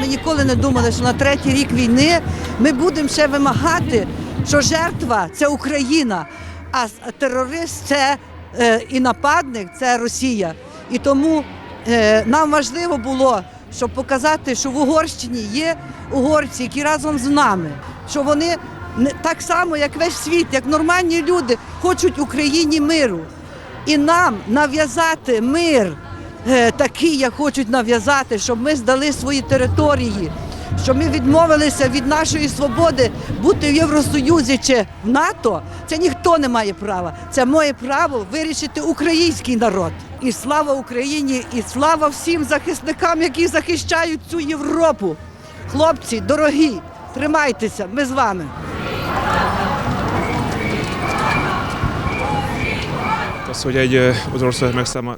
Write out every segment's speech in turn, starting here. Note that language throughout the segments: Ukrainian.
Ми ніколи не думали, що на третій рік війни ми будемо ще вимагати, що жертва це Україна, а терорист це е, і нападник це Росія. І тому е, нам важливо було, щоб показати, що в Угорщині є угорці, які разом з нами, що вони так само, як весь світ, як нормальні люди, хочуть Україні миру. І нам нав'язати мир е, такий, як хочуть нав'язати, щоб ми здали свої території, щоб ми відмовилися від нашої свободи бути в Євросоюзі чи в НАТО, це ніхто не має права. Це моє право вирішити український народ. І слава Україні, і слава всім захисникам, які захищають цю Європу. Хлопці, дорогі, тримайтеся, ми з вами.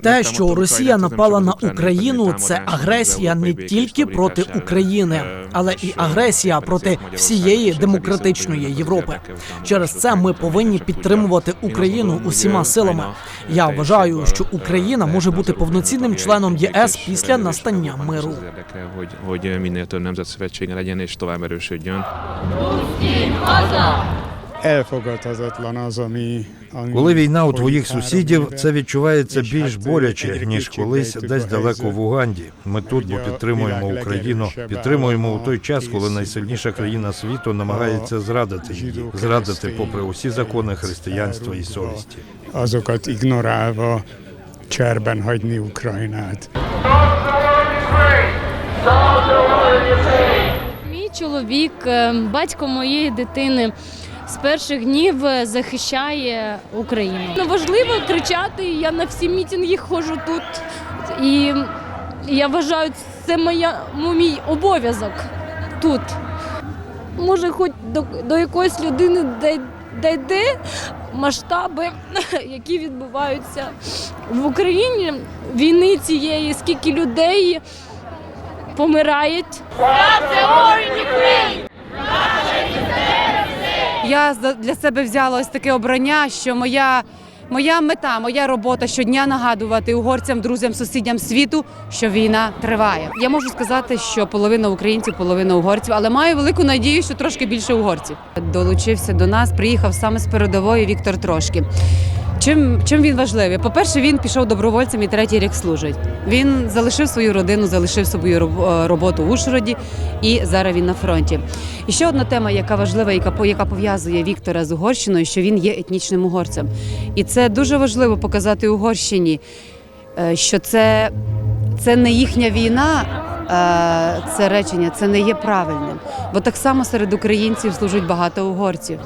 Те, що Росія напала на Україну, це агресія не тільки проти України, е, але і агресія проти всієї демократичної Європи. Через це ми повинні підтримувати Україну усіма силами. Я вважаю, що Україна може бути повноцінним членом єС після настання миру. hogy, minél több nemzetszövetsége legyen és tovább erősödjön. Коли війна у твоїх сусідів, це відчувається більш боляче ніж колись десь далеко в Уганді. Ми тут, бо підтримуємо Україну, підтримуємо у той час, коли найсильніша країна світу намагається зрадити її, зрадити попри усі закони християнства і совісті. Azokat ignorálva cserben hagyni Ukrajnát. Мій чоловік, е, батько моєї дитини, з перших днів е, захищає Україну. Ну, важливо кричати. Я на всі мітинги ходжу тут. І я вважаю, це моя, ну, мій обов'язок тут. Може, хоч до, до якоїсь людини дійде масштаби, які відбуваються в Україні, війни цієї, скільки людей помирають. Я для себе взяла ось таке обрання, що моя, моя мета, моя робота щодня нагадувати угорцям, друзям, сусідям світу, що війна триває. Я можу сказати, що половина українців, половина угорців, але маю велику надію, що трошки більше угорців. Долучився до нас, приїхав саме з передової Віктор Трошки. Чим, чим він важливий? По-перше, він пішов добровольцем і третій рік служить. Він залишив свою родину, залишив свою е, роботу в Ужгороді і зараз він на фронті. І ще одна тема, яка важлива, яка по- яка пов'язує Віктора з Угорщиною, що він є етнічним угорцем. І це дуже важливо показати Угорщині, е, що це, це не їхня війна. е, Це речення, це не є правильним, бо так само серед українців служить багато угорців.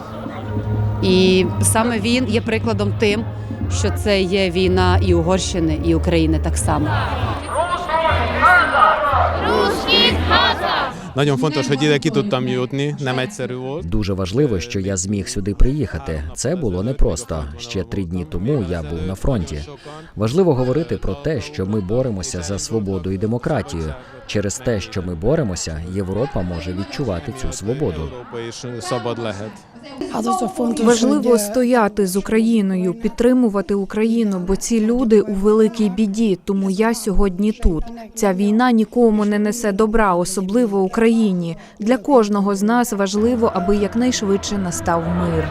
І саме він є прикладом тим, що це є війна і Угорщини, і України так само. Nagyon fontos, hogy ide ki tudtam jutni, nem egyszerű volt. Дуже важливо, що я зміг сюди приїхати. Це було непросто. Ще три дні тому я був на фронті. Важливо говорити про те, що ми боремося за свободу і демократію. Через те, що ми боремося, Європа може відчувати цю свободу. Важливо стояти з Україною, підтримувати Україну, бо ці люди у великій біді. Тому я сьогодні тут. Ця війна нікому не несе добра, особливо Україні. Для кожного з нас важливо, аби якнайшвидше настав мир.